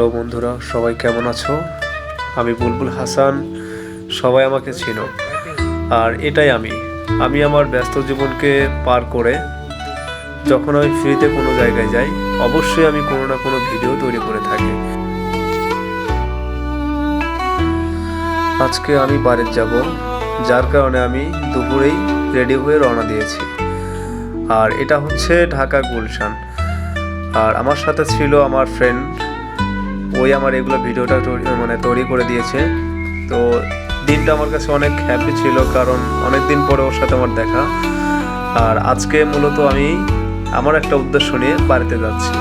Hello বন্ধুরা, সবাই কেমন আছো? আমি বুলবুল হাসান, সবাই আমাকে চিনো। আর এটাই আমি। আমি আমার ব্যস্ত জীবনকে পার করে যখন আমি ফ্রিতে কোনো জায়গায় যাই, অবশ্যই আমি কোনো না কোনো ভিডিও তৈরি করে থাকি। আজকে আমি বাড়ির যাব, যার কারণে আমি দুপুরেই রেডি হয়ে রওনা দিয়েছি। আর এটা হচ্ছে ঢাকা গুলশান। আর আমার সাথে ছিল আমার ফ্রেন্ড ওই আমার এগুলো ভিডিওটা মানে তৈরি করে দিয়েছে। তো দিনটা আমার কাছে অনেক হ্যাপি ছিল, কারণ অনেক দিন পরে ওর সাথে আমার দেখা। আর আজকে মূলত আমি আমার একটা উদ্দেশ্য নিয়ে বাড়িতে যাচ্ছি।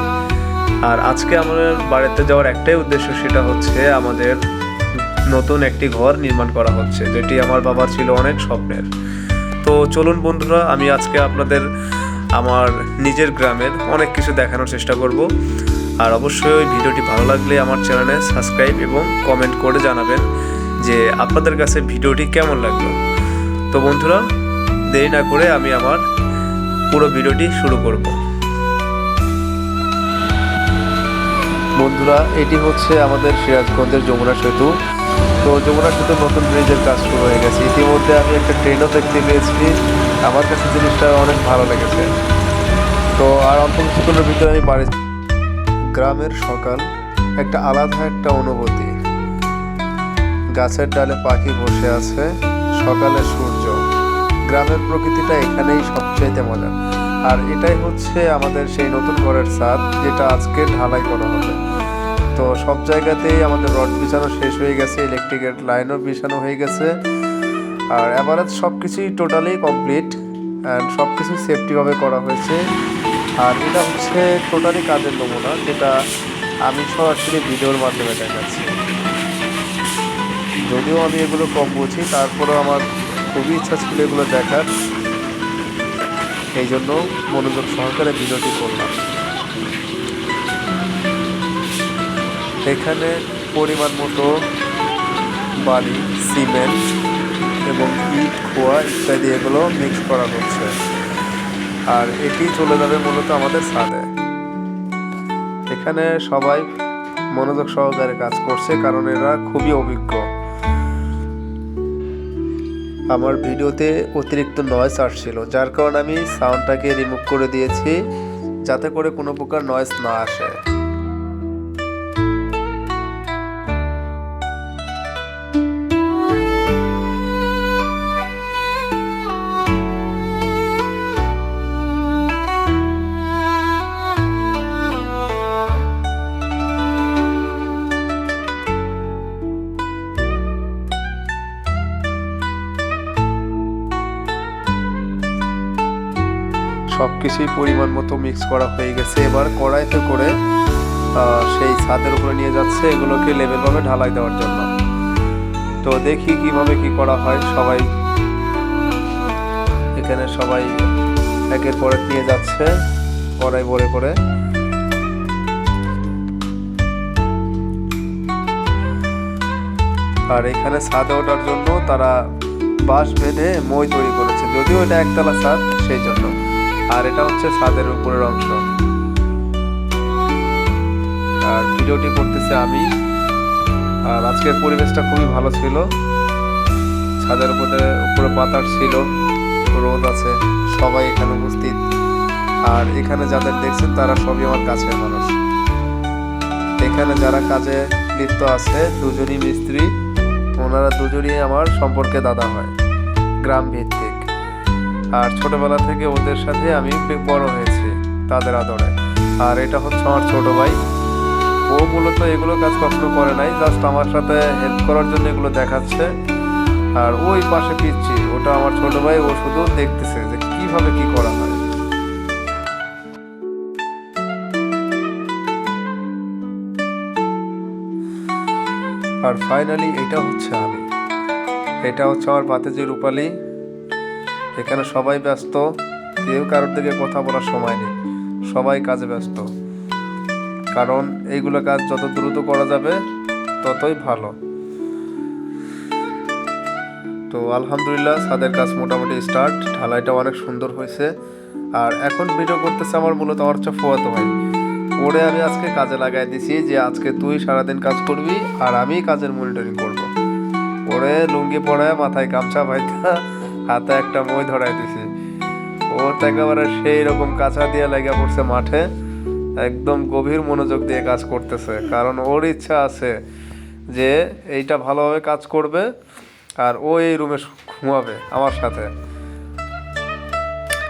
আর আজকে আমার বাড়িতে যাওয়ার একটাই উদ্দেশ্য সেটা হচ্ছে আমাদের নতুন একটি ঘর নির্মাণ করা হচ্ছে, যেটি আমার বাবার ছিল অনেক স্বপ্নের। তো চলুন বন্ধুরা, আমি আজকে আপনাদের আমার নিজের গ্রামের অনেক কিছু দেখানোর চেষ্টা করব। আর অবশ্যই ওই ভিডিওটি ভালো লাগলে আমার চ্যানেলে সাবস্ক্রাইব এবং কমেন্ট করে জানাবেন যে আপনাদের কাছে ভিডিওটি কেমন লাগল। তো বন্ধুরা, দেরি না করে আমি আমার পুরো ভিডিওটি শুরু করব। বন্ধুরা, এটি হচ্ছে আমাদের সিরাজগঞ্জের যমুনা সেতু। তো যমুনা সেতু নতুন ব্রিজের কাজ শুরু হয়ে গেছে। ইতিমধ্যে আমি একটা ট্রেনও দেখতে পেয়েছি। আমার কাছে জিনিসটা অনেক ভালো লেগেছে। তো আর অল্প কিছুক্ষণের ভিতরে আমি বাড়ি গ্রামের সকাল, একটা আলাদা একটা অনুভূতি। গাছের ডালে পাখি বসে আছে, সকালে সূর্য। গ্রামের প্রকৃতিটা এখানেই সবচেয়ে মজা আর এটাই হচ্ছে আমাদের সেই নতুন ঘরের ছাদ, যেটা আজকে ঢালাই করা হবে। তো সব জায়গাতেই আমাদের রড বিছানো শেষ হয়ে গেছে ইলেকট্রিকের লাইনও বিছানো হয়ে গেছে। আর অ্যাভারেজ সব কিছুই টোটালি কমপ্লিট অ্যান্ড সব কিছু সেফটিভাবে করা হয়েছে। আর এটা হচ্ছে টোটালি কাজের নমুনা, যেটা আমি সরাসরি ভিডিওর মাধ্যমে দেখাচ্ছি। যদিও আমি এগুলো কম বুঝি, তারপরেও আমার খুবই ইচ্ছা ছিল এগুলো দেখার। এই জন্য মনোযোগ সহকারে ভিডিওটি করলাম। এখানে পরিমাণ মতো বালি, সিমেন্ট এবং ইট খোয়া ইত্যাদি এগুলো মিক্স করা হচ্ছে। আর এটি চলে যাবে মূলত আমাদের ছাদে এখানে সবাই মনোযোগ সহকারে কাজ করছে কারণ এরা খুবই অভিজ্ঞ। আমার ভিডিওতে অতিরিক্ত নয়েজ আসছিল, যার কারণে আমি সাউন্ডটাকে রিমুভ করে দিয়েছি, যাতে করে কোনো প্রকার নয়েজ না আসে। সব কিছুই পরিমাণ মতো মিক্স করা হয়ে গেছে। এবার কড়াইতে করে সেই ছাদের উপরে নিয়ে যাচ্ছে এগুলোকে লেভেলভাবে ঢালাই দেওয়ার জন্য। তো দেখি কীভাবে কি করা হয়। সবাই এখানে সবাই একের পরে নিয়ে যাচ্ছে কড়াই ভরে করে আর এখানে ছাদে ওঠার জন্য তারা বাঁশ বেঁধে মই তৈরি করেছে। যদিও এটা একতলা ছাদ, সেই জন্য। আর এটা হচ্ছে ছাদের উপরের অংশ। আর ভিডিওটি করতেছে আমি। আর আজকের পরিবেশটা খুবই ভালো ছিল। ছাদের উপরে উপরে বাতাস ছিল, রোদ আছে, সবাই এখানে উপস্থিত। আর এখানে যাদের দেখছেন, তারা সবই আমার কাছের মানুষ। এখানে যারা কাজে লিপ্ত আছে, দুজনই মিস্ত্রি, ওনারা দুজনই আমার সম্পর্কে দাদা হয় গ্রাম ভিত্তিক আর ছোটবেলা থেকে ওদের সাথে আমি বড় হয়েছি, তাদের আদরে। আর এটা হচ্ছে আমার ছোট ভাই। ও মূলত এগুলো কাজ কখনো করে নাই জাস্ট আমার সাথে হেল্প করার জন্য এগুলো দেখাচ্ছে। আর ওই পাশে পিচ্ছি, ওটা আমার ছোট ভাই, ও শুধু দেখতেছে যে কীভাবে কি করা হয়। আর ফাইনালি এটা হচ্ছে আমি। এটা হচ্ছে আমার ভাতিজি রূপালী। এখানে সবাই ব্যস্ত, কেউ কারোর দিকে কথা বলার সময় নেই। সবাই কাজে ব্যস্ত। কারণ এইগুলো কাজ যত দ্রুত করা যাবে, ততই ভালো। তো আলহামদুলিল্লাহ, ছাদের কাজ মোটামুটি স্টার্ট ঢালাইটা অনেক সুন্দর হয়েছে। আর এখন ভিডিও করতেছে আমার মূলত আমার হচ্ছে ফুয়াতো ভাই। ওরে আমি আজকে কাজে লাগাই দিছি যে আজকে তুই সারাদিন কাজ করবি আর আমি কাজের মনিটরিং করব। ওরে লুঙ্গি পরায় মাথায় গামছা ভাইতা হাতে একটা মই ধরাই দিছি। ও তো একেবারে সেই রকম কাঁচা দিয়ে লেগে পড়ছে মাঠে। একদম গভীর মনোযোগ দিয়ে কাজ করতেছে। কারণ ওর ইচ্ছা আছে যে এইটা ভালোভাবে কাজ করবে আর ও এই রুমে ঘুমাবে আমার সাথে।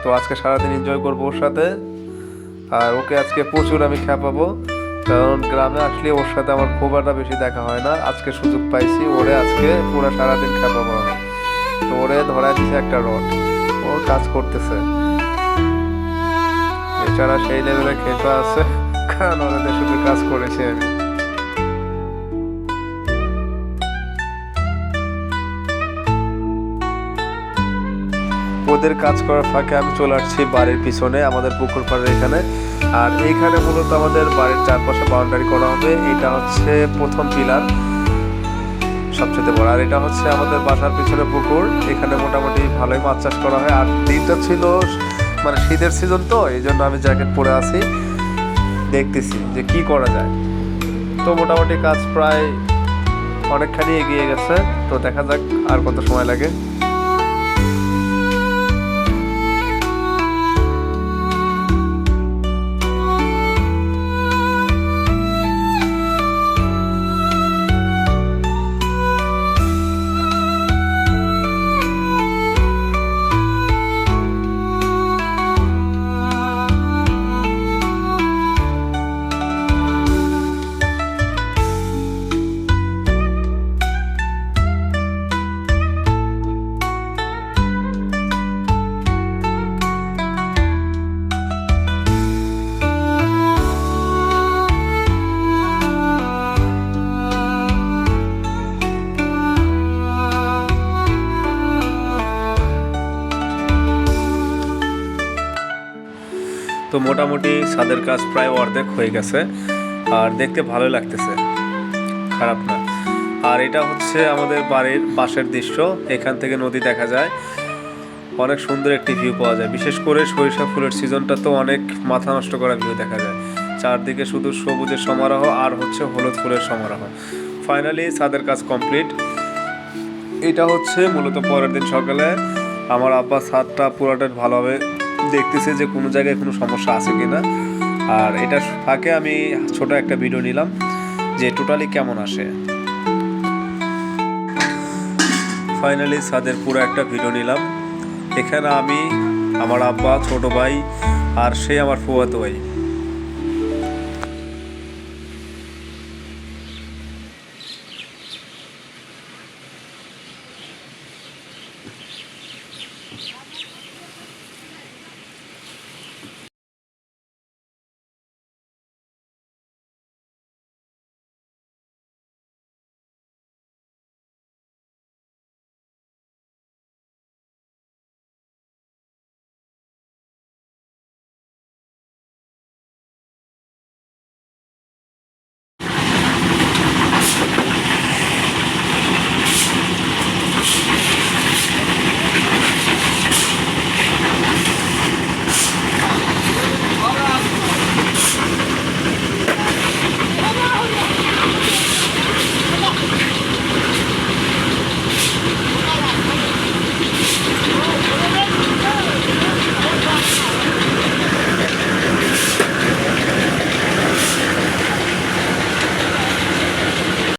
তো আজকে সারাদিন এনজয় করব ওর সাথে। আর ওকে আজকে প্রচুর আমি খেপাবো কারণ গ্রামে আসলে ওর সাথে আমার খুব একটা বেশি দেখা হয় না। আজকে সুযোগ পাইছি, ওরে আজকে পুরো সারাদিন খেপাবো আমি। ওরে ধরা দিছে একটা রড। ও কাজ করতেছে। এছাড়া সেই লেভেলে খেপা আছে। কারণ ওদের শুধু কাজ করেছি আমি। ওদের কাজ করার ফাঁকে আমি চলে আসছি বাড়ির পিছনে, আমাদের পুকুর পাড়ের এখানে। আর এইখানে মূলত আমাদের বাড়ির চারপাশে বাউন্ডারি করা হবে। এটা হচ্ছে প্রথম পিলার সবচেয়ে বড়। আর এটা হচ্ছে আমাদের বাসার পিছনে পুকুর। এখানে মোটামুটি ভালোই মাছ চাষ করা হয়। আর দিনটা ছিল মানে শীতের সিজন তো, এই জন্য আমি জ্যাকেট পরে আছি। দেখতেছি যে কি করা যায়। তো মোটামুটি কাজ প্রায় অনেকখানি এগিয়ে গেছে। তো দেখা যাক আর কত সময় লাগে। মোটামুটি ছাদের কাজ প্রায় অর্ধেক হয়ে গেছে। আর দেখতে ভালো লাগতেছে। খারাপ না। আর এটা হচ্ছে আমাদের বাড়ির পাশের দৃশ্য। এখান থেকে নদী দেখা যায়। অনেক সুন্দর একটি ভিউ পাওয়া যায়। বিশেষ করে সরিষা ফুলের সিজনটা তো অনেক মাথা নষ্ট করা ভিউ দেখা যায়। চারদিকে শুধু সবুজের সমারোহ আর হচ্ছে হলুদ ফুলের সমারোহ। ফাইনালি ছাদের কাজ কমপ্লিট এটা হচ্ছে মূলত পরের দিন সকালে। আমার আব্বা ছাদটা পুরোটা ভালোভাবে দেখতেছে যে কোনো জায়গায় কোনো সমস্যা আছে কি না আর এটা ফাঁকে আমি ছোট একটা ভিডিও নিলাম যে টোটালি কেমন আসে। ফাইনালি সাদের পুরো একটা ভিডিও নিলাম। এখানে আমি আমার আব্বা, ছোট ভাই আর সে আমার ফুয়াতো ভাই।